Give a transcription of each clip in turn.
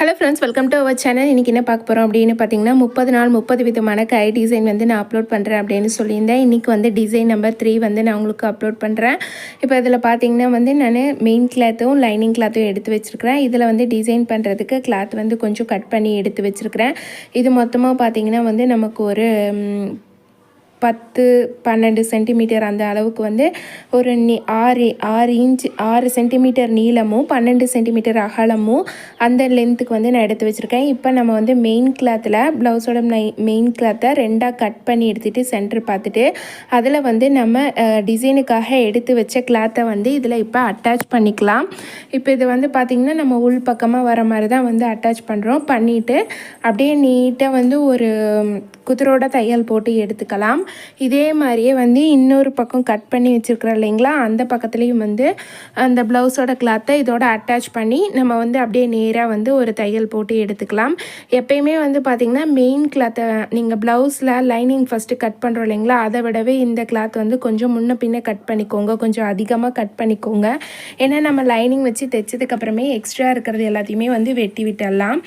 Hello friends welcome to our channel இன்றைக்கி என்ன பார்க்க போகிறோம் அப்படின்னு பார்த்தீங்கன்னா முப்பது நாள் முப்பது விதமான கை டிசைன் வந்து நான் அப்லோட் பண்ணுறேன் அப்படின்னு சொல்லியிருந்தேன். இன்றைக்கி வந்து டிசைன் நம்பர் த்ரீ வந்து நான் உங்களுக்கு அப்லோட் பண்ணுறேன் இப்போ இதில் பார்த்தீங்கன்னா வந்து நான் மெயின் கிளாத்தும் லைனிங் கிளாத்தும் எடுத்து வச்சுருக்கிறேன். இதில் வந்து டிசைன் பண்ணுறதுக்கு கிளாத் வந்து கொஞ்சம் கட் பண்ணி எடுத்து வச்சுருக்கிறேன். இது மொத்தமாக பார்த்தீங்கன்னா வந்து நமக்கு ஒரு பத்து பன்னெண்டு சென்டிமீட்டர் அந்த அளவுக்கு வந்து ஒரு நீ ஆறு ஆறு இன்ச் ஆறு சென்டிமீட்டர் நீளமும் பன்னெண்டு சென்டிமீட்டர் அகலமும் அந்த லென்த்துக்கு வந்து நான் எடுத்து வச்சுருக்கேன். இப்போ நம்ம வந்து மெயின் கிளாத்தில் ப்ளவுஸோட நை மெயின் கிளாத்தை ரெண்டாக கட் பண்ணி எடுத்துகிட்டு சென்டர் பார்த்துட்டு அதில் வந்து நம்ம டிசைனுக்காக எடுத்து வச்ச கிளாத்தை வந்து இதில் இப்போ அட்டாச் பண்ணிக்கலாம். இப்போ இது வந்து பார்த்திங்கன்னா நம்ம உள் பக்கமாக வர மாதிரி தான் வந்து அட்டாச் பண்ணுறோம் பண்ணிவிட்டு அப்படியே நீட்டாக வந்து ஒரு குதிரோட தையல் போட்டு எடுத்துக்கலாம். இதே மாதிரியே வந்து இன்னொரு பக்கம் கட் பண்ணி வச்சுருக்குறோம் இல்லைங்களா? அந்த பக்கத்துலேயும் வந்து அந்த ப்ளவுஸோட கிளாத்தை இதோட அட்டாச் பண்ணி நம்ம வந்து அப்படியே நேராக வந்து ஒரு தையல் போட்டு எடுத்துக்கலாம். எப்பயுமே வந்து பார்த்திங்கன்னா மெயின் கிளாத்தை நீங்கள் ப்ளவுஸில் லைனிங் ஃபஸ்ட்டு கட் பண்ணுறோம் இல்லைங்களா? அதை விடவே இந்த கிளாத் வந்து கொஞ்சம் முன்ன பின்ன கட் பண்ணிக்கோங்க. கொஞ்சம் அதிகமாக கட் பண்ணிக்கோங்க. ஏன்னா நம்ம லைனிங் வச்சு தைச்சதுக்கப்புறமே எக்ஸ்ட்ரா இருக்கிறது எல்லாத்தையுமே வந்து வெட்டி விட்டுடலாம்.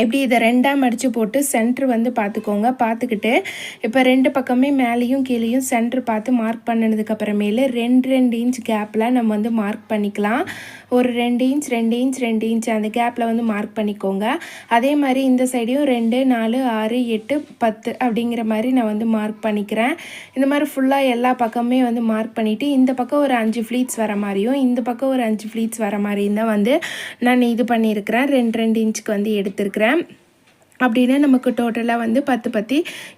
எப்படி இதை ரெண்டாக மடித்து போட்டு சென்ட்ரு வந்து பார்த்துக்கோங்க. பார்த்துக்கிட்டு இப்போ ரெண்டு பக்கமே மேலேயும் கீழேயும் சென்ட்ரு பார்த்து மார்க் பண்ணதுக்கப்புறமேலே ரெண்டு ரெண்டு இன்ச் கேப்பில் நம்ம வந்து மார்க் பண்ணிக்கலாம். ஒரு ரெண்டு இன்ச் ரெண்டு இன்ச் ரெண்டு இன்ச் அந்த கேப்பில் வந்து மார்க் பண்ணிக்கோங்க. அதே மாதிரி இந்த சைடையும் ரெண்டு நாலு ஆறு எட்டு பத்து அப்படிங்கிற மாதிரி நான் வந்து மார்க் பண்ணிக்கிறேன். இந்த மாதிரி ஃபுல்லாக எல்லா பக்கமே வந்து மார்க் பண்ணிவிட்டு இந்த பக்கம் ஒரு அஞ்சு ஃப்ளீட்ஸ் வர மாதிரியும் இந்த பக்கம் ஒரு அஞ்சு ஃப்ளீட்ஸ் வர மாதிரியும் தான் வந்து நான் இது பண்ணியிருக்கிறேன். ரெண்டு ரெண்டு இன்ச்சுக்கு வந்து எடுத்திருக்கிறேன். அப்படின்னா நமக்கு டோட்டலாக வந்து பத்து பத்து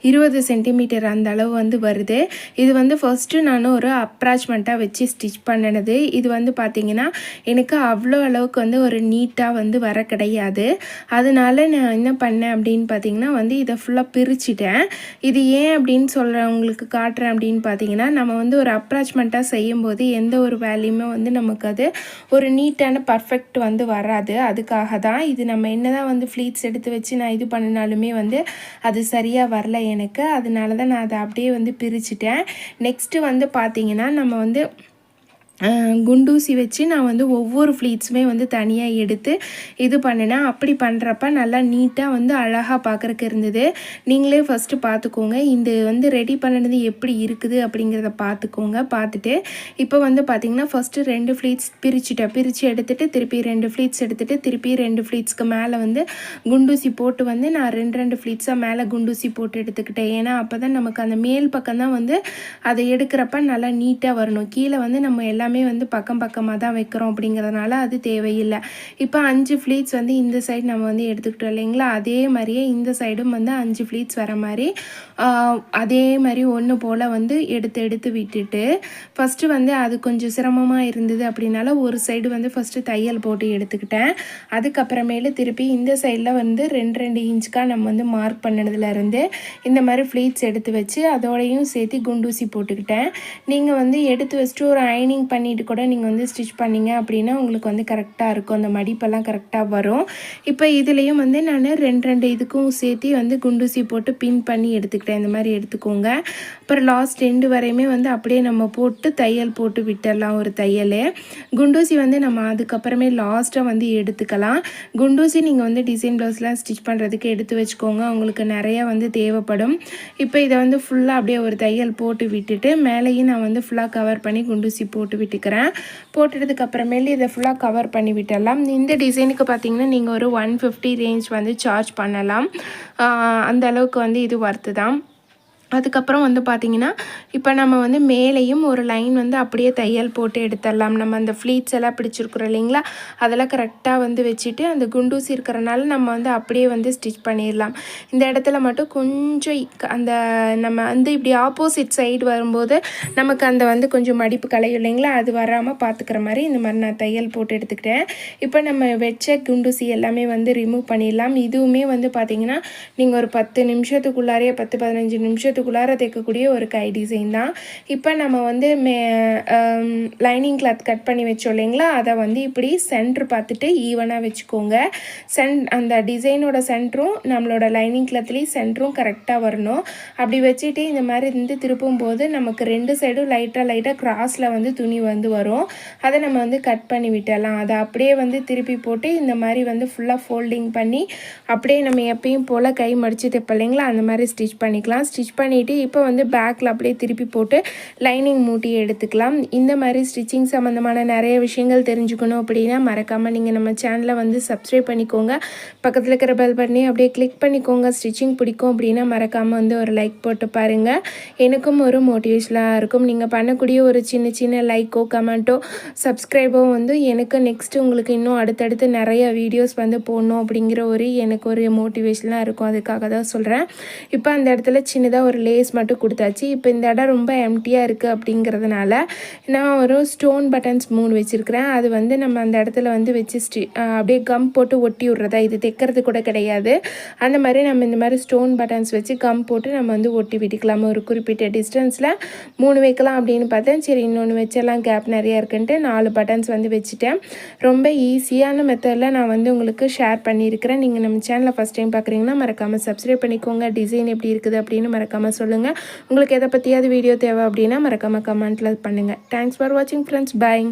இருபது சென்டிமீட்டர் அந்த அளவு வந்து வருது. இது வந்து ஃபஸ்ட்டு நான் ஒரு அப்ராச்மெண்ட்டாக வச்சு ஸ்டிச் பண்ணினது. இது வந்து பார்த்திங்கன்னா எனக்கு அவ்வளோ அளவுக்கு வந்து ஒரு நீட்டாக வந்து வர கிடையாது. அதனால நான் என்ன பண்ணேன் அப்படின்னு பார்த்தீங்கன்னா வந்து இதை ஃபுல்லாக பிரிச்சுட்டேன். இது ஏன் அப்படின்னு சொல்கிறவங்களுக்கு காட்டுறேன் அப்படின்னு பார்த்தீங்கன்னா நம்ம வந்து ஒரு அப்ராச்மெண்ட்டாக செய்யும்போது எந்த ஒரு வேலையுமே வந்து நமக்கு அது ஒரு நீட்டான பர்ஃபெக்ட் வந்து வராது. அதுக்காக தான் இது நம்ம என்னதான் வந்து ஃப்ளீட்ஸ் எடுத்து வச்சு நான் இது பண்ணினாலுமே வந்து அது சரியாக வரல எனக்கு. அதனால தான் நான் அதை அப்படியே வந்து பிரிச்சுட்டேன். நெக்ஸ்ட்டு வந்து பார்த்திங்கன்னா நம்ம வந்து குண்டூசி வச்சு நான் வந்து ஒவ்வொரு ஃப்ளீட்ஸுமே வந்து தனியாக எடுத்து இது பண்ணினேன். அப்படி பண்ணுறப்ப நல்லா நீட்டாக வந்து அழகாக பார்க்குறக்கு இருந்தது. நீங்களே ஃபஸ்ட்டு பார்த்துக்கோங்க இந்த வந்து ரெடி பண்ணினது எப்படி இருக்குது அப்படிங்கிறத பார்த்துக்கோங்க பார்த்துட்டு இப்போ வந்து பார்த்திங்கன்னா ஃபஸ்ட்டு ரெண்டு ஃப்ளீட்ஸ் பிரிச்சுட்டேன். பிரித்து எடுத்துகிட்டு திருப்பி ரெண்டு ஃப்ளீட்ஸ் எடுத்துகிட்டு திருப்பி ரெண்டு ஃப்ளீட்ஸ்க்கு மேலே வந்து குண்டூசி போட்டு வந்து நான் ரெண்டு ரெண்டு ஃப்ளீட்ஸாக மேலே குண்டூசி போட்டு எடுத்துக்கிட்டேன். ஏன்னா அப்போ தான் நமக்கு அந்த மேல் பக்கம் தான் வந்து அதை எடுக்கிறப்ப நல்லா நீட்டாக வரணும். கீழே வந்து நம்ம எல்லாமே வந்து பக்கம் பக்கமாக தான் வைக்கிறோம் அப்படிங்கிறதுனால அது தேவையில்லை. இப்போ அஞ்சு ஃப்ளீட்ஸ் வந்து இந்த சைடு நம்ம வந்து எடுத்துக்கிட்டோம் இல்லைங்களா? அதே மாதிரியே இந்த சைடும் வந்து அஞ்சு ஃப்ளீட்ஸ் வர மாதிரி அதே மாதிரி ஒன்று போல் வந்து எடுத்து எடுத்து விட்டுட்டு ஃபஸ்ட்டு வந்து அது கொஞ்சம் சிரமமாக இருந்தது அப்படின்னால ஒரு சைடு வந்து ஃபஸ்ட்டு தையல் போட்டு எடுத்துக்கிட்டேன். அதுக்கப்புறமேலு திருப்பி இந்த சைடில் வந்து ரெண்டு ரெண்டு இன்ச்சுக்காக நம்ம வந்து மார்க் பண்ணதுலேருந்து இந்த மாதிரி ஃப்ளீட்ஸ் எடுத்து வச்சு அதோடையும் சேர்த்து குண்டூசி போட்டுக்கிட்டேன். நீங்கள் வந்து எடுத்து வச்சுட்டு ஒரு அயனிங் பண்ணிட்டு கூட நீங்கள் வந்து ஸ்டிச் பண்ணீங்க அப்படின்னா உங்களுக்கு வந்து கரெக்டாக இருக்கும். அந்த மடிப்பெல்லாம் கரெக்டாக வரும். இப்போ இதுலேயும் வந்து நான் ரெண்டு ரெண்டு இதுக்கும் சேர்த்து வந்து குண்டூசி போட்டு பின் பண்ணி எடுத்துக்கிட்டேன். இந்த மாதிரி எடுத்துக்கோங்க. அப்புறம் லாஸ்ட் ரெண்டு வரையுமே வந்து அப்படியே நம்ம போட்டு தையல் போட்டு விட்டுடலாம் ஒரு தையல். குண்டூசி வந்து நம்ம அதுக்கப்புறமே லாஸ்ட்டாக வந்து எடுத்துக்கலாம். குண்டூசி நீங்கள் வந்து டிசைன் ப்ளவுஸ்லாம் ஸ்டிச் பண்ணுறதுக்கு எடுத்து வச்சுக்கோங்க. உங்களுக்கு நிறையா வந்து தேவைப்படும். இப்போ இதை வந்து ஃபுல்லாக அப்படியே ஒரு தையல் போட்டு விட்டுட்டு மேலேயும் நான் வந்து ஃபுல்லாக கவர் பண்ணி குண்டூசி போட்டு விட்டுக்கிறேன். போட்டுட்டதுக்கு அப்புறமேலு இதை ஃபுல்லாக கவர் பண்ணி விட்டுடலாம். இந்த டிசைனுக்கு பார்த்தீங்கன்னா நீங்கள் ஒரு ஒன் ஃபிஃப்டி ரேஞ்ச் வந்து சார்ஜ் பண்ணலாம். ஆஹ் அந்த அளவுக்கு வந்து இது ஒர்த்து தான். அதுக்கப்புறம் வந்து பார்த்திங்கன்னா இப்போ நம்ம வந்து மேலேயும் ஒரு லைன் வந்து அப்படியே தையல் போட்டு எடுத்துடலாம். நம்ம அந்த ஃப்ளீட்ஸ் எல்லாம் பிடிச்சிருக்கிறோம் இல்லைங்களா? அதெல்லாம் கரெக்டாக வந்து வச்சுட்டு அந்த குண்டூசி இருக்கிறனால நம்ம வந்து அப்படியே வந்து ஸ்டிச் பண்ணிடலாம். இந்த இடத்துல மட்டும் கொஞ்சம் அந்த நம்ம வந்து இப்படி ஆப்போசிட் சைடு வரும்போது நமக்கு அந்த வந்து கொஞ்சம் மடிப்பு கலையும் இல்லைங்களா? அது வராமல் பார்த்துக்கிற மாதிரி இந்த மாதிரி நான் தையல் போட்டு எடுத்துக்கிட்டேன். இப்போ நம்ம வச்ச குண்டூசி எல்லாமே வந்து ரிமூவ் பண்ணிடலாம். இதுவுமே வந்து பார்த்திங்கன்னா நீங்கள் ஒரு பத்து நிமிஷத்துக்குள்ளாரே பத்து பதினஞ்சு நிமிஷத்துக்கு வீட்டுக்குள்ளார தைக்கக்கூடிய ஒரு கை டிசைன் தான். இப்போ நம்ம வந்து மே லைனிங் கிளாத் கட் பண்ணி வச்சோம் இல்லைங்களா? அதை வந்து இப்படி சென்ட்ரு பார்த்துட்டு ஈவனாக வச்சுக்கோங்க. சென் அந்த டிசைனோட சென்ட்ரும் நம்மளோட லைனிங் கிளாத்லேயும் சென்டரும் கரெக்டாக வரணும். அப்படி வச்சுட்டு இந்த மாதிரி இருந்து திருப்பும் போது நமக்கு ரெண்டு சைடும் லைட்டாக லைட்டாக கிராஸில் வந்து துணி வந்து வரும். அதை நம்ம வந்து கட் பண்ணி விட்டலாம் அதை அப்படியே வந்து திருப்பி போட்டு இந்த மாதிரி வந்து ஃபுல்லாக ஃபோல்டிங் பண்ணி அப்படியே நம்ம எப்பயும் போல் கை மடிச்சு தைப்போம் இல்லைங்களா? அந்த மாதிரி ஸ்டிச் பண்ணிக்கலாம். ஸ்டிச் பண்ணி பண்ணிவிட்டு இப்போ வந்து பேக்கில் அப்படியே திருப்பி போட்டு லைனிங் மூட்டி எடுத்துக்கலாம். இந்த மாதிரி ஸ்டிச்சிங் சம்மந்தமான நிறைய விஷயங்கள் தெரிஞ்சுக்கணும் அப்படின்னா மறக்காமல் நீங்கள் நம்ம சேனலை வந்து சப்ஸ்கிரைப் பண்ணிக்கோங்க. பக்கத்தில் இருக்கிற பெல் பண்ணி அப்படியே கிளிக் பண்ணிக்கோங்க. ஸ்டிச்சிங் பிடிக்கும் அப்படின்னா மறக்காமல் வந்து ஒரு லைக் போட்டு பாருங்கள் எனக்கும் ஒரு மோட்டிவேஷனாக இருக்கும். நீங்கள் பண்ணக்கூடிய ஒரு சின்ன சின்ன லைக்கோ கமெண்ட்டோ சப்ஸ்கிரைபோ வந்து எனக்கு நெக்ஸ்ட்டு உங்களுக்கு இன்னும் அடுத்தடுத்து நிறைய வீடியோஸ் வந்து போடணும் அப்படிங்கிற ஒரு எனக்கு ஒரு மோட்டிவேஷனாக இருக்கும். அதுக்காக தான் சொல்கிறேன் இப்போ அந்த இடத்துல சின்னதாக ஒரு லேஸ் மட்டும் கொடுத்தாச்சு. இப்போ இந்த இடம் ரொம்ப எம்டியாக இருக்குது அப்படிங்கிறதுனால நான் ஒரு ஸ்டோன் பட்டன்ஸ் மூணு வச்சுருக்கிறேன். அது வந்து நம்ம அந்த இடத்துல வந்து வச்சு ஸ்டி அப்படியே கம் போட்டு ஒட்டி விட்றதா? இது தைக்கிறது கூட கிடையாது. அந்த மாதிரி நம்ம இந்த மாதிரி ஸ்டோன் பட்டன்ஸ் வச்சு கம் போட்டு நம்ம வந்து ஒட்டி விட்டுக்கலாம். ஒரு குறிப்பிட்ட டிஸ்டன்ஸில் மூணு வைக்கலாம் அப்படின்னு பார்த்தேன். சரி இன்னொன்று வச்செல்லாம் கேப் நிறையா இருக்குன்ட்டு நாலு பட்டன்ஸ் வந்து வச்சுட்டேன். ரொம்ப ஈஸியான மெத்தடில் நான் வந்து உங்களுக்கு ஷேர் பண்ணியிருக்கிறேன். நீங்கள் நம்ம சேனலை ஃபஸ்ட் டைம் பார்க்குறீங்கன்னா மறக்காமல் சப்ஸ்கிரைப் பண்ணிக்கோங்க. டிசைன் எப்படி இருக்குது அப்படின்னு மறக்காமல் சொல்லுங்கள் உங்களுக்கு எதை பற்றியாவது வீடியோ தேவை அப்படின்னா மறக்காமல் கமெண்ட்டில் பண்ணுங்கள் தேங்க்ஸ் ஃபார் வாட்சிங் ஃப்ரெண்ட்ஸ் பாய்